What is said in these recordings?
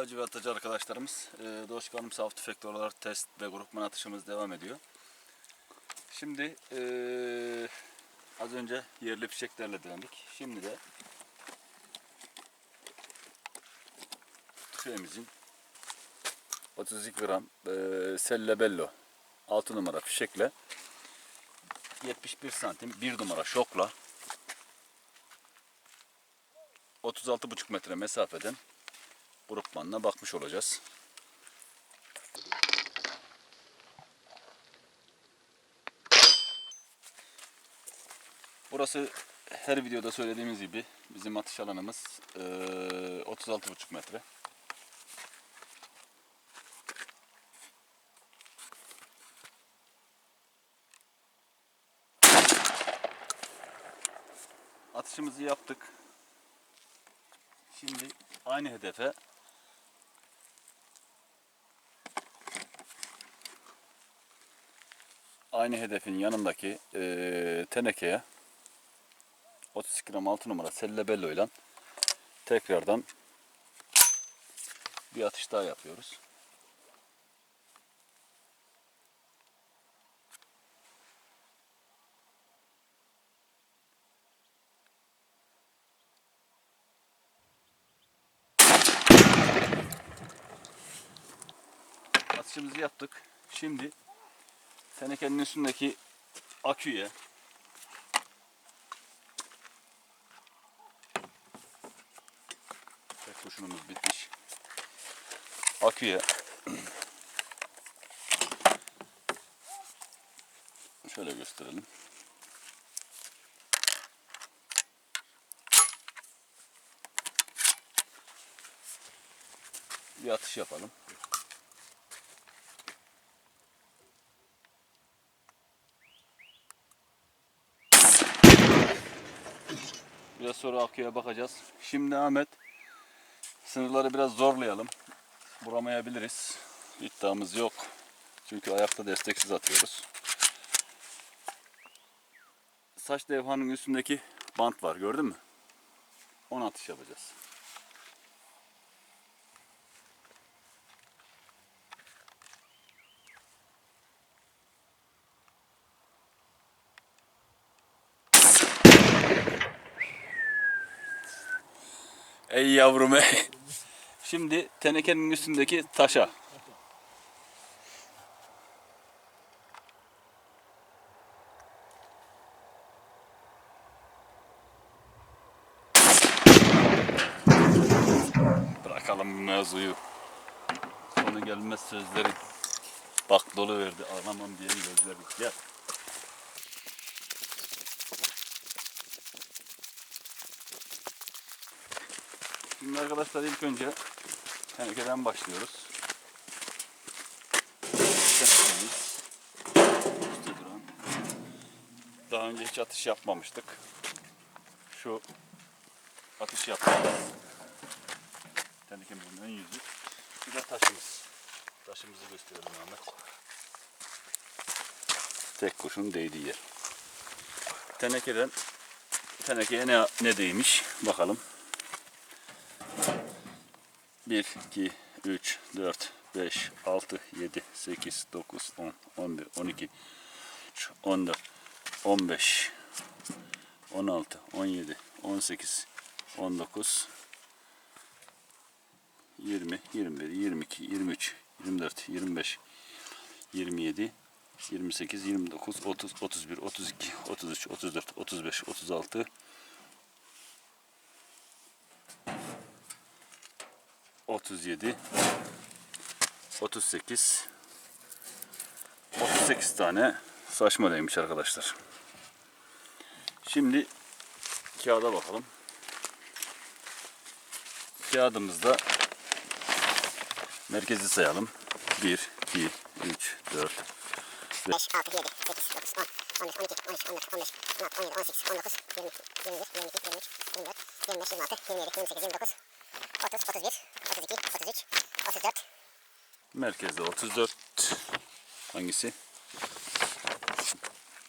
avcı ve atıcı arkadaşlarımız e, Doşkanım Saf Tüfekli olarak test ve grupman atışımız devam ediyor. Şimdi e, az önce yerli fişeklerle denedik. Şimdi de tüfeğimizin 32 gram e, Sellebello 6 numara fişekle 71 santim 1 numara şokla 36,5 metre mesafeden grupmanına bakmış olacağız. Burası her videoda söylediğimiz gibi bizim atış alanımız eee, 36,5 metre. Atışımızı yaptık. Şimdi aynı hedefe aynı hedefin yanındaki eee, tenekeye 32 gram 6 numara sellebello ile tekrardan bir atış daha yapıyoruz. Atışımızı yaptık. Şimdi tenekenin üstündeki aküye Tek kurşunumuz bitmiş. Aküye şöyle gösterelim. Bir atış yapalım. Biraz sonra aküye bakacağız. Şimdi Ahmet sınırları biraz zorlayalım. Vuramayabiliriz. İddiamız yok. Çünkü ayakta desteksiz atıyoruz. Saç levhanın üstündeki bant var gördün mü? Onu atış yapacağız. Ey yavrum ey. Şimdi tenekenin üstündeki taşa. Bırakalım mevzuyu. Sonu gelmez sözleri. Bak dolu verdi. Ağlamam diye gözleri. Gel. Şimdi arkadaşlar ilk önce tenekeden başlıyoruz. Daha önce hiç atış yapmamıştık. Şu atış yaptığımız tenekemizin ön yüzü. Bir de taşımız. Taşımızı gösterelim Ahmet. Tek kurşun değdiği yer. Tenekeden tenekeye ne, ne değmiş bakalım. 1, 2, 3, 4, 5, 6, 7, 8, 9, 10, 11, 12, 13, 14, 15, 16, 17, 18, 19, 20, 21, 22, 23, 24, 25, 27, 28, 29, 30, 31, 32, 33, 34, 35, 36, 37 38 38 tane saçma değmiş arkadaşlar. Şimdi kağıda bakalım. Kağıdımızda merkezi sayalım. 1 2 3 4 5, 6, 7, 8, 9, 10, 11, 12, 13, 14, 15, 16, 17, 18, 19, 20, 21, 22, 23, 24, 25, 26, 27, 28, 29, 30, 31, 32, 33, 34, Merkezde 34 hangisi?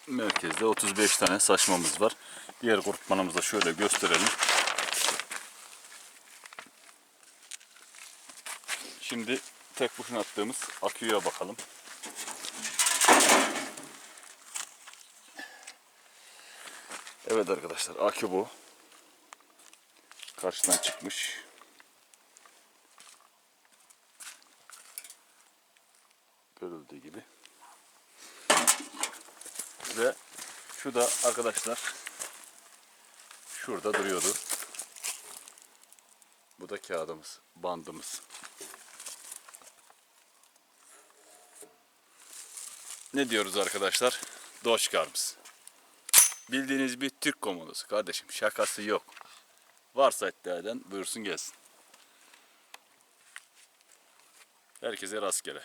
Merkezde 35 tane saçmamız var. Diğer grupmanımızı da şöyle gösterelim. Şimdi tek kurşun attığımız aküye bakalım. Evet arkadaşlar akü bu. Karşıdan çıkmış. Görüldüğü gibi. Ve şu da arkadaşlar şurada duruyordu. Bu da kağıdımız, bandımız. Ne diyoruz arkadaşlar? Doşkarmız. Bildiğiniz bir Türk komandosu kardeşim. Şakası yok. Varsa iddia eden buyursun gelsin. Herkese rastgele.